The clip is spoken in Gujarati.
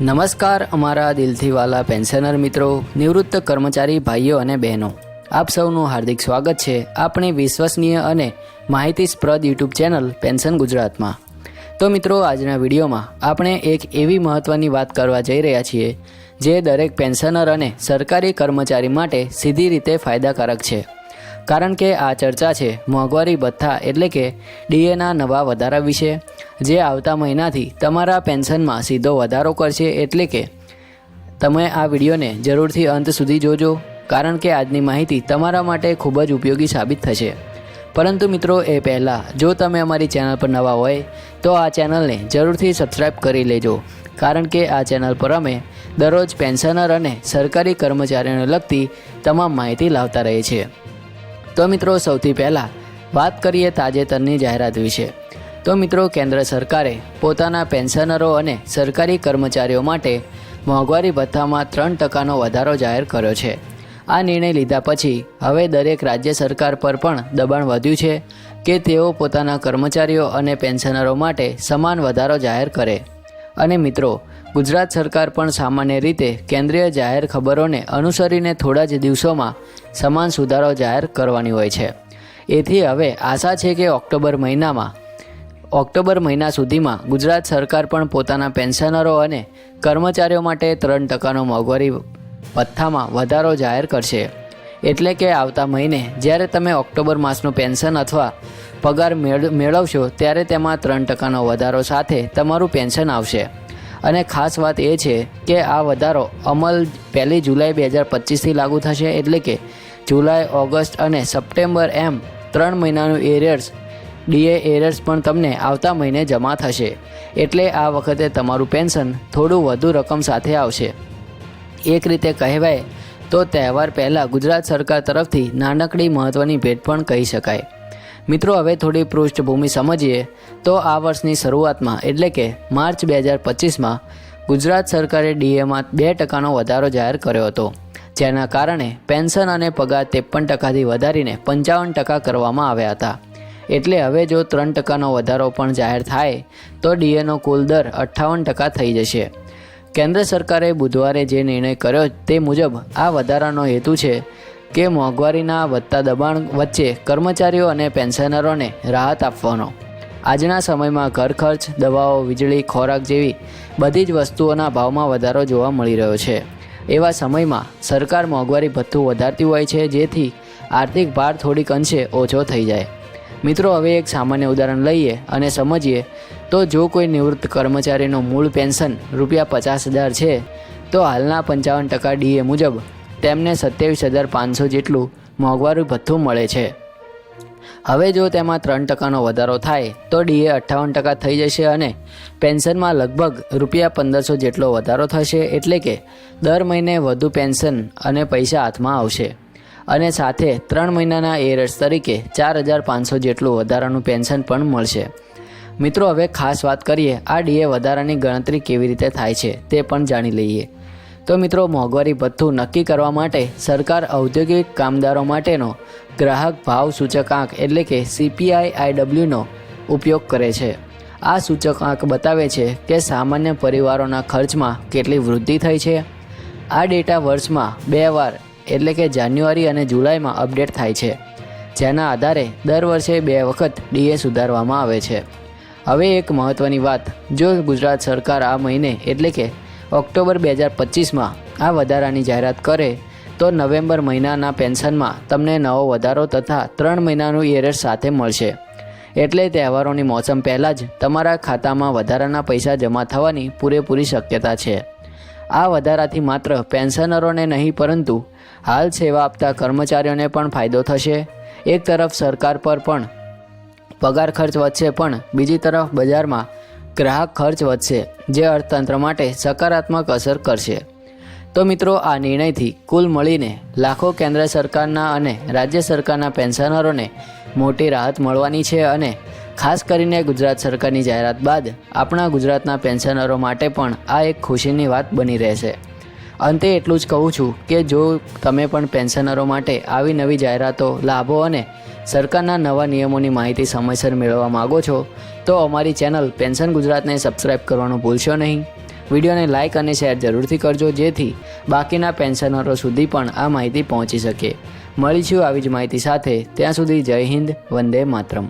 નમસ્કાર અમારા દિલથી વાલા પેન્શનર મિત્રો, નિવૃત્ત કર્મચારી ભાઈઓ અને બહેનો. આપ સૌનું હાર્દિક સ્વાગત છે આપણી વિશ્વસનીય અને માહિતીસ્પ્રદ યુટ્યુબ ચેનલ પેન્શન ગુજરાતમાં. તો મિત્રો, આજના વિડીયોમાં આપણે એક એવી મહત્ત્વની વાત કરવા જઈ રહ્યા છીએ, જે દરેક પેન્શનર અને સરકારી કર્મચારી માટે સીધી રીતે ફાયદાકારક છે. કારણ કે આ ચર્ચા છે મોંઘવારી ભથ્થા એટલે કે ડીએના નવા વધારા વિશે, જે આવતા મહિનાથી તમારા પેન્શનમાં સીધો વધારો કરશે એટલે કે તમે આ વિડીયોને જરૂરથી અંત સુધી જોજો, કારણ કે આજની માહિતી તમારા માટે ખૂબ જ ઉપયોગી સાબિત થશે. પરંતુ મિત્રો, એ પહેલાં જો તમે અમારી ચેનલ પર નવા હોય, તો આ ચેનલને જરૂરથી સબસ્ક્રાઈબ કરી લેજો, કારણ કે આ ચેનલ પર અમે દરરોજ પેન્શનર અને સરકારી કર્મચારીઓને લગતી તમામ માહિતી લાવતા રહીએ છીએ. તો મિત્રો, સૌથી પહેલાં વાત કરીએ તાજેતરની જાહેરાત વિશે. તો મિત્રો, કેન્દ્ર સરકારે પોતાના પેન્શનરો અને સરકારી કર્મચારીઓ માટે મોંઘવારી ભથ્થામાં ત્રણ ટકાનો વધારો જાહેર કર્યો છે. આ નિર્ણય લીધા પછી હવે દરેક રાજ્ય સરકાર પર પણ દબાણ વધ્યું છે કે તેઓ પોતાના કર્મચારીઓ અને પેન્શનરો માટે સમાન વધારો જાહેર કરે. અને મિત્રો ગુજરાત સરકાર પણ સામાન્ય રીતે કેન્દ્રીય જાહેર ખબરોને અનુસરીને થોડા જ દિવસોમાં સમાન સુધારો જાહેર કરવાની હોય છે. એથી હવે આશા છે કે ઓક્ટોબર મહિનામાં, ઓક્ટોબર મહિના સુધીમાં ગુજરાત સરકાર પણ પોતાના પેન્શનરો અને કર્મચારીઓ માટે ત્રણ ટકાનો મોંઘવારી ભથ્થામાં વધારો જાહેર કરશે. એટલે કે આવતા મહિને જ્યારે તમે ઓક્ટોબર માસનું પેન્શન અથવા પગાર મેળ, મેળવશો ત્યારે તેમાં ત્રણ ટકાનો વધારો સાથે તમારું પેન્શન આવશે. અને ખાસ વાત એ છે કે આ વધારો અમલ પહેલી જુલાઈ બે હજાર પચીસથી લાગુ થશે એટલે કે જુલાઈ, ઓગસ્ટ અને સપ્ટેમ્બર એમ ત્રણ મહિનાનું એરિયર્સ, ડીએ એરિયર્સ પણ તમને આવતા મહિને જમા થશે. એટલે આ વખતે તમારું પેન્શન થોડું વધુ રકમ સાથે આવશે. એક રીતે કહેવાય તો તહેવાર પહેલાં ગુજરાત સરકાર તરફથી નાનકડી મહત્ત્વની ભેટ પણ કહી શકાય. મિત્રો, હવે થોડી પૃષ્ઠભૂમિ સમજીએ. તો આ વર્ષની શરૂઆતમાં, એટલે કે માર્ચ બે હજાર પચીસમાં, ગુજરાત સરકારે ડીએમાં બે ટકાનો વધારો જાહેર કર્યો હતો. જેના કારણે પેન્શન અને પગાર ત્રેપન ટકાથી વધારીને પંચાવન ટકા કરવામાં આવ્યા હતા. એટલે હવે જો ત્રણ ટકાનો વધારો પણ જાહેર થાય, તો ડીએનો કુલ દર અઠ્ઠાવન ટકા થઈ જશે. કેન્દ્ર સરકારે બુધવારે જે નિર્ણય કર્યો તે મુજબ આ વધારાનો હેતુ છે કે મોંઘવારીના વધતા દબાણ વચ્ચે કર્મચારીઓ અને પેન્શનરોને રાહત આપવાનો. આજના સમયમાં ઘર ખર્ચ, દવાઓ, વીજળી, ખોરાક જેવી બધી જ વસ્તુઓના ભાવમાં વધારો જોવા મળી રહ્યો છે. એવા સમયમાં સરકાર મોંઘવારી ભથ્થું વધારતી હોય છે, જેથી આર્થિક ભાર થોડીક અંશે ઓછો થઈ જાય. મિત્રો, હવે એક સામાન્ય ઉદાહરણ લઈએ અને સમજીએ. તો જો કોઈ નિવૃત્ત કર્મચારીનું મૂળ પેન્શન રૂપિયા પચાસ હજાર છે, તો હાલના પંચાવન ટકા ડીએ મુજબ તેમને સત્યાવીસ હજાર પાંચસો જેટલું મોંઘવારી ભથ્થું મળે છે. હવે જો તેમાં ત્રણ ટકાનો વધારો થાય, તો ડીએ અઠ્ઠાવન ટકા થઈ જશે અને પેન્શનમાં લગભગ રૂપિયા પંદરસો જેટલો વધારો થશે એટલે કે દર મહિને વધુ પેન્શન અને પૈસા હાથમાં આવશે. અને સાથે ત્રણ મહિનાના એરર્સ તરીકે ચાર હજાર પાંચસો જેટલું વધારાનું પેન્શન પણ મળશે. મિત્રો, હવે ખાસ વાત કરીએ, આ ડીએ વધારાની ગણતરી કેવી રીતે થાય છે તે પણ જાણી લઈએ. તો મિત્રો, મોંઘવારી ભથ્થું નક્કી કરવા માટે સરકાર ઔદ્યોગિક કામદારો માટેનો ગ્રાહક ભાવ સૂચકાંક એટલે કે સીપીઆઈ આઈડબ્લ્યુનો ઉપયોગ કરે છે. આ સૂચકાંક બતાવે છે કે સામાન્ય પરિવારોના ખર્ચમાં કેટલી વૃદ્ધિ થઈ છે. આ ડેટા વર્ષમાં બે વાર એટલે કે જાન્યુઆરી અને જુલાઈમાં અપડેટ થાય છે, જેના આધારે દર વર્ષે બે વખત ડીએ સુધારવામાં આવે છે. હવે એક મહત્ત્વની વાત, જો ગુજરાત સરકાર આ મહિને એટલે કે ઓક્ટોબર બે હજાર પચીસમાં આ વધારાની જાહેરાત કરે તો નવેમ્બર મહિનાના પેન્શનમાં તમને નવો વધારો તથા ત્રણ મહિનાનું એરર સાથે મળશે. એટલે તહેવારોની મોસમ પહેલાં જ તમારા ખાતામાં વધારાના પૈસા જમા થવાની પૂરેપૂરી શક્યતા છે. આ વધારાથી માત્ર પેન્શનરોને નહીં, પરંતુ હાલ સેવા આપતા કર્મચારીઓને પણ ફાયદો થશે. એક તરફ સરકાર પર પણ પગાર ખર્ચ વધશે, પણ બીજી તરફ બજારમાં ગ્રાહક ખર્ચ વધશે, જે અર્થતંત્ર માટે સકારાત્મક અસર કરશે. તો મિત્રો, આ નિર્ણયથી કુલ મળીને લાખો કેન્દ્ર સરકારના અને રાજ્ય સરકારના પેન્શનરોને મોટી રાહત મળવાની છે અને ખાસ કરીને ગુજરાત સરકારની જાહેરાત બાદ આપણા ગુજરાતના પેન્શનરો માટે પણ આ એક ખુશીની વાત બની રહેશે. અંતે એટલું જ કહું છું કે જો તમે પણ પેન્શનરો માટે આવી નવી જાહેરાતો, લાભો અને સરકારના નવા નિયમોની માહિતી સમયસર મેળવવા માગો છો, તો અમારી ચેનલ પેન્શન ગુજરાતને સબસ્ક્રાઇબ કરવાનું ભૂલશો નહીં. વિડીયોને લાઇક અને શેર જરૂરથી કરજો જેથી બાકીના પેન્શનરો સુધી પણ આ માહિતી પહોંચી શકે. મળીશું આવી જ માહિતી સાથે. ત્યાં સુધી જય હિન્દ, વંદે માતરમ.